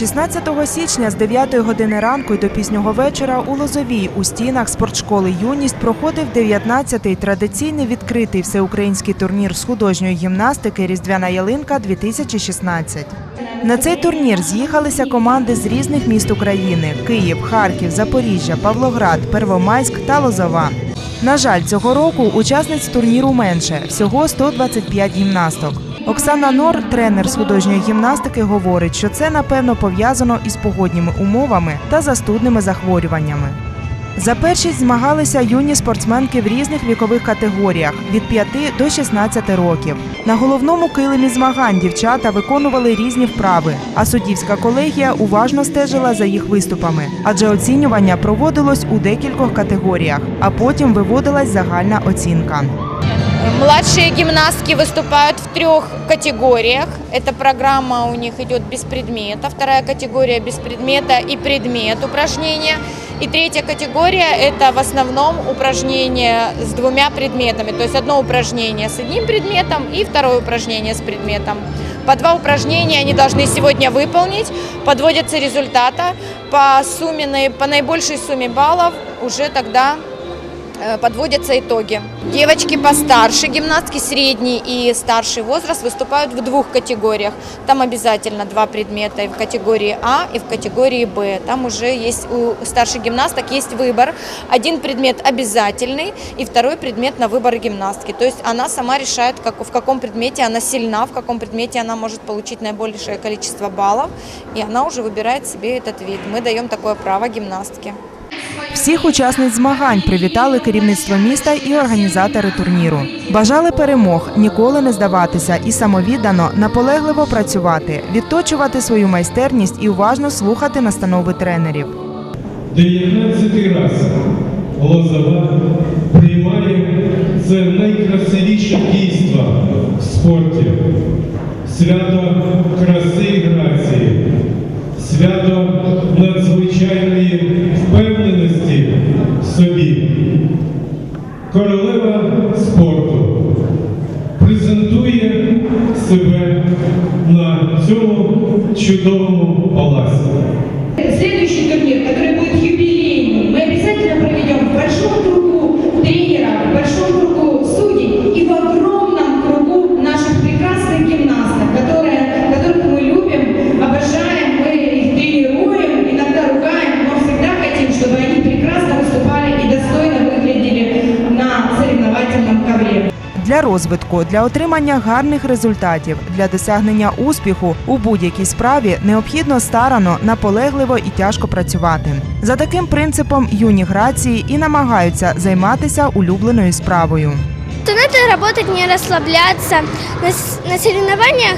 16 січня з 9 години ранку й до пізнього вечора у Лозовій у стінах спортшколи Юність проходив 19-й традиційний відкритий всеукраїнський турнір з художньої гімнастики Різдвяна ялинка 2016. На цей турнір з'їхалися команди з різних міст України: Київ, Харків, Запоріжжя, Павлоград, Первомайськ та Лозова. На жаль, цього року учасниць турніру менше всього 125 гімнасток. Оксана Нор, тренер з художньої гімнастики, говорить, що це напевно пов'язано із погодніми умовами та застудними захворюваннями. За першість змагалися юні спортсменки в різних вікових категоріях від 5 до 16 років. На головному килимі змагань дівчата виконували різні вправи, а суддівська колегія уважно стежила за їх виступами, адже оцінювання проводилось у декількох категоріях, а потім виводилась загальна оцінка. Младшие гимнастки выступают в трех категориях. Эта программа у них идет без предмета. Вторая категория без предмета и предмет упражнения. И третья категория – это в основном упражнения с двумя предметами. То есть одно упражнение с одним предметом и второе упражнение с предметом. По два упражнения они должны сегодня выполнить. Подводятся результата по, сумме, по наибольшей сумме баллов уже тогда подводятся итоги. Девочки постарше, гимнастки средний и старший возраст выступают в двух категориях. Там обязательно два предмета и в категории А, и в категории Б. Там уже есть у старших гимнасток есть выбор. Один предмет обязательный и второй предмет на выбор гимнастки. То есть она сама решает, как, в каком предмете она сильна, в каком предмете она может получить наибольшее количество баллов, и она уже выбирает себе этот вид. Мы даем такое право гимнастке. Всіх учасниць змагань привітали керівництво міста і організатори турніру. Бажали перемог, ніколи не здаватися і самовіддано, наполегливо працювати, відточувати свою майстерність і уважно слухати настанови тренерів. 19 раз Лозова приймає це найкрасивіше дійство в спорті. Свято краси і грації, свято надзвичайної впевненості в собі. Королева спорту презентує себе на цьому чудовому палаці. Следующий турнир, который будет Для розвитку, для отримання гарних результатів, для досягнення успіху у будь-якій справі необхідно старано, наполегливо і тяжко працювати. За таким принципом юні грації і намагаються займатися улюбленою справою. то надо работать, не расслабляться. На, с- на соревнованиях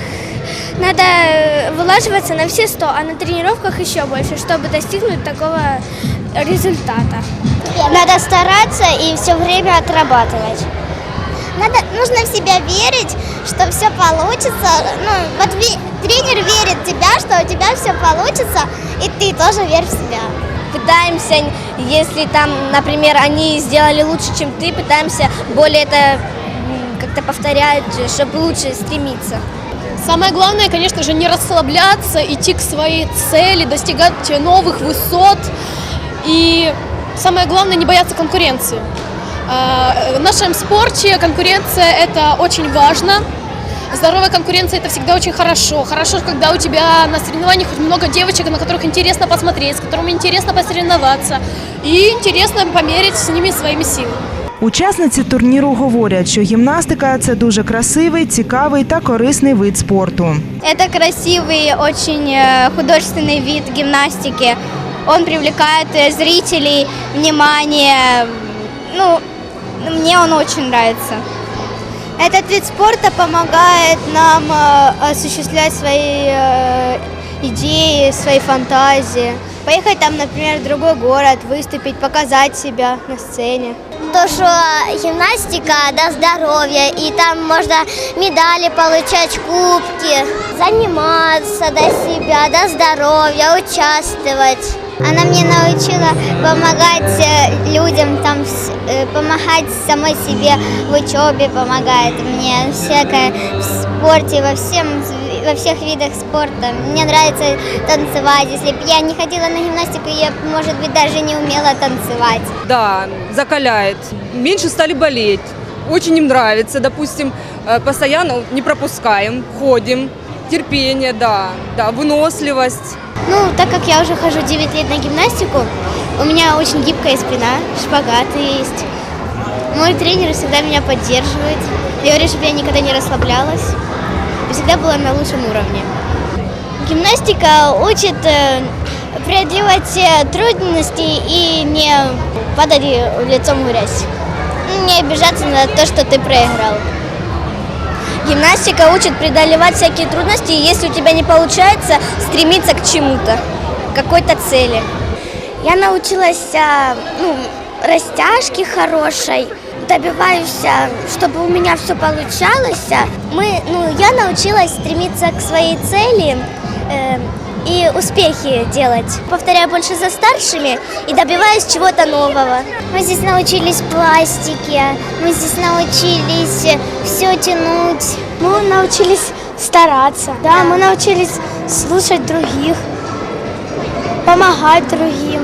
надо э, вылаживаться на все сто, а на тренировках еще больше, чтобы достигнуть такого результата. Надо стараться и все время отрабатывать. Надо, нужно в себя верить, что все получится. Ну, вот ви- тренер верит в тебя, что у тебя все получится, и ты тоже верь в себя. Пытаемся, если там, например, они сделали лучше, чем ты, пытаемся более это как-то повторять, чтобы лучше стремиться. Самое главное, конечно же, не расслабляться, идти к своей цели, достигать новых высот. И самое главное, не бояться конкуренции. А, В нашем спорте конкуренция – это очень важно. Здоровая конкуренция – это всегда очень хорошо. Хорошо, когда у тебя на соревнованиях много девочек, на которых интересно посмотреть, с которыми интересно посоревноваться. И интересно померить с ними своими силами. Учасниці турніру говорять, що гімнастика це дуже красивий, цікавий та корисний вид спорту. Это красивый, очень э, художественный вид гимнастики. Он привлекает э, зрителей, внимание. Ну, мне он очень нравится. Этот вид спорта помогает нам э, осуществлять свои э, идеи, свои фантазии. Поехать там, например, в другой город, выступить, показать себя на сцене. То, что гимнастика до здоровья, и там можно медали получать, кубки, заниматься до себя, до здоровья, участвовать. Она мне научила помогать э, людям, там, э, помогать самой себе в учебе, помогает мне всякое в спорте, во всем во всех видах спорта. Мне нравится танцевать. Если бы я не ходила на гимнастику, я, может быть, даже не умела танцевать. Да, закаляет. Меньше стали болеть. Очень им нравится. Допустим, э, постоянно не пропускаем, ходим. Терпение, да, да, выносливость. Ну, так как я уже хожу 9 лет на гимнастику, у меня очень гибкая спина, шпагаты есть. Мой тренер всегда меня поддерживает, говорит, чтобы я никогда не расслаблялась всегда была на лучшем уровне. Гимнастика учит э, преодолевать э, трудности и не падать лицом в грязь. Не обижаться на то, что ты проиграл. Гимнастика учит преодолевать всякие трудности, и если у тебя не получается, стремиться к чему-то, к какой-то цели. Я научилась а, ну, растяжки хорошей, добиваюсь, а, чтобы у меня все получалось. Мы, ну, я научилась стремиться к своей цели э, и успехи делать. Повторяю больше за старшими и добиваюсь чего-то нового. Мы здесь научились пластике, мы здесь научились все тянуть. Мы научились стараться, да, мы научились слушать других, помогать другим.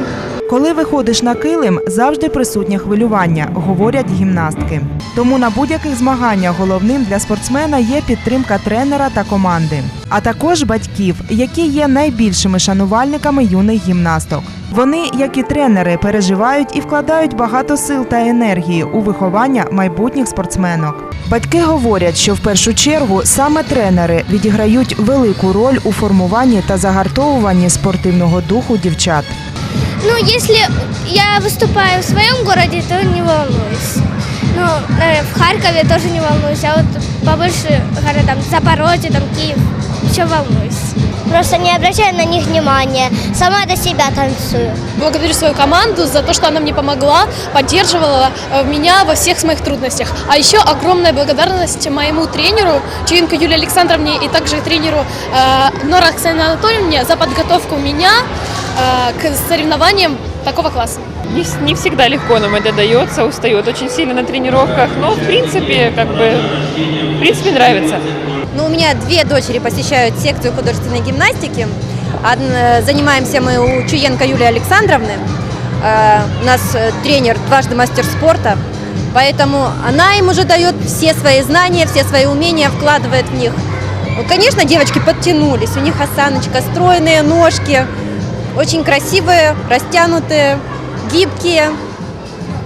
Коли виходиш на килим, завжди присутнє хвилювання, говорять гімнастки. Тому на будь-яких змаганнях головним для спортсмена є підтримка тренера та команди, а також батьків, які є найбільшими шанувальниками юних гімнасток. Вони, як і тренери, переживають і вкладають багато сил та енергії у виховання майбутніх спортсменок. Батьки говорять, що в першу чергу саме тренери відіграють велику роль у формуванні та загартовуванні спортивного духу дівчат. Ну, если я выступаю в своем городе, то не волнуюсь. Ну, э, в Харькове тоже не волнуюсь, а вот побольше городам, Запорожье, там, Киев, еще волнуюсь. Просто не обращаю на них внимания, сама до себя танцую. Благодарю свою команду за то, что она мне помогла, поддерживала э, меня во всех моих трудностях. А еще огромная благодарность моему тренеру Чуенко Юлии Александровне и также тренеру э, Нора Оксане Анатольевне за подготовку меня к соревнованиям такого класса. Не, не всегда легко нам это дается, устает очень сильно на тренировках, но в принципе, как бы, в принципе нравится. Ну, у меня две дочери посещают секцию художественной гимнастики. Од- э, Занимаемся мы у Чуенко Юлии Александровны. Э, У нас э, тренер, дважды мастер спорта. Поэтому она им уже дает все свои знания, все свои умения, вкладывает в них. Ну, Конечно, девочки подтянулись. У них осаночка, стройные ножки, очень красивые, растянутые, гибкие.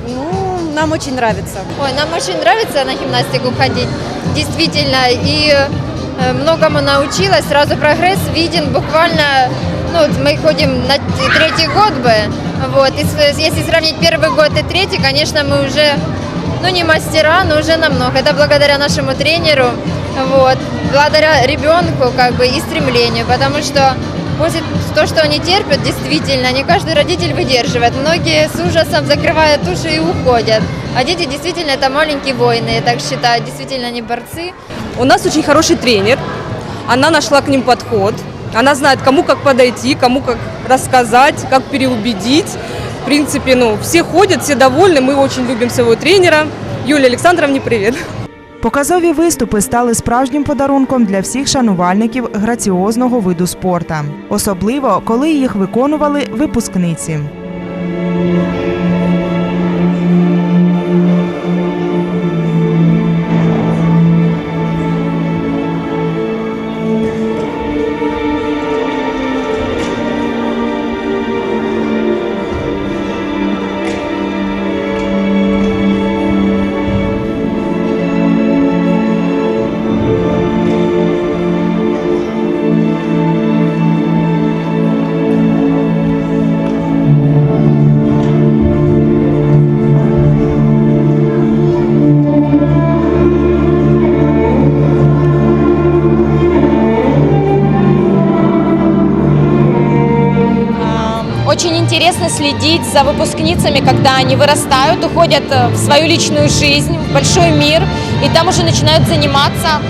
Ну, нам очень нравится. Ой, нам очень нравится на гимнастику ходить, действительно, и э, многому научилась, сразу прогресс виден буквально, ну, мы ходим на третий год бы, вот, и если сравнить первый год и третий, конечно, мы уже, ну, не мастера, но уже намного, это благодаря нашему тренеру, вот, благодаря ребенку, как бы, и стремлению, потому что После то, что они терпят, действительно, не каждый родитель выдерживает. Многие с ужасом закрывают уши и уходят. А дети действительно это маленькие воины, я так считаю, действительно они борцы. У нас очень хороший тренер. Она нашла к ним подход. Она знает, кому как подойти, кому как рассказать, как переубедить. В принципе, ну, все ходят, все довольны. Мы очень любим своего тренера. Юлия Александровне привет. Показові виступи стали справжнім подарунком для всіх шанувальників граціозного виду спорта, особливо коли їх виконували випускниці. Очень интересно следить за выпускницами, когда они вырастают, уходят э, в свою личную жизнь, в большой мир, и там уже начинают заниматься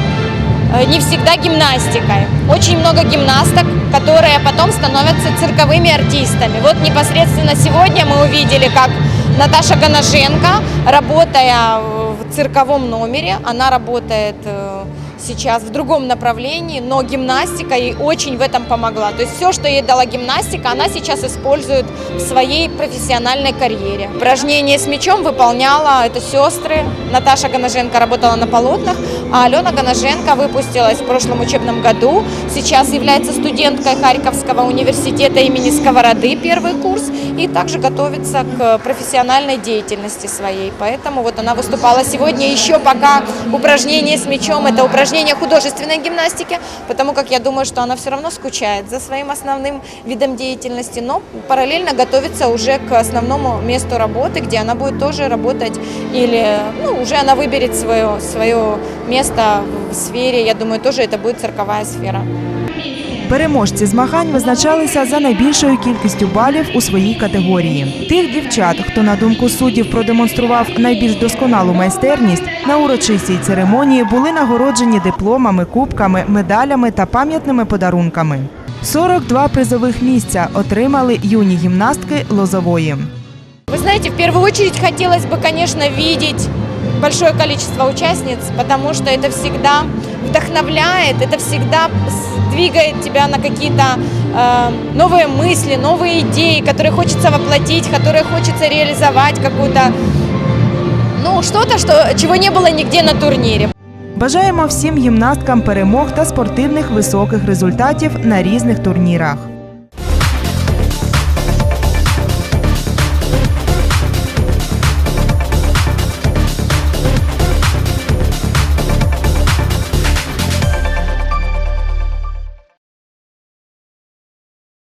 э, не всегда гимнастикой. Очень много гимнасток, которые потом становятся цирковыми артистами. Вот непосредственно сегодня мы увидели, как Наташа Ганашенко, работая в цирковом номере, она работает э, сейчас в другом направлении, но гимнастика ей очень в этом помогла. То есть все, что ей дала гимнастика, она сейчас использует в своей профессиональной карьере. Упражнения с мячом выполняла это сестры. Наташа Ганаженко работала на полотнах, а Алена Ганаженко выпустилась в прошлом учебном году. Сейчас является студенткой Харьковского университета имени Сковороды, первый курс, и также готовится к профессиональной деятельности своей. Поэтому вот она выступала сегодня еще пока упражнение с мячом, это упражнение художественной гимнастики, потому как я думаю, что она все равно скучает за своим основным видом деятельности, но параллельно готовится уже к основному месту работы, где она будет тоже работать или ну, уже она выберет свое, свое место в сфере, я думаю, тоже это будет цирковая сфера. Переможці змагань визначалися за найбільшою кількістю балів у своїй категорії. Тих дівчат, хто на думку суддів продемонстрував найбільш досконалу майстерність, на урочистій церемонії були нагороджені дипломами, кубками, медалями та пам'ятними подарунками. 42 призових місця отримали юні гімнастки Лозової. Вы знаете, в первую очередь хотелось бы, конечно, видеть большое количество участниц, потому что это всегда вдохновляет, это всегда с- двигает тебя на какие-то э, новые мысли, новые идеи, которые хочется воплотить, которые хочется реализовать какую-то, ну, что-то, что, чего не было нигде на турнире. Бажаємо всім гімнасткам перемог та спортивних високих результатів на різних турнірах.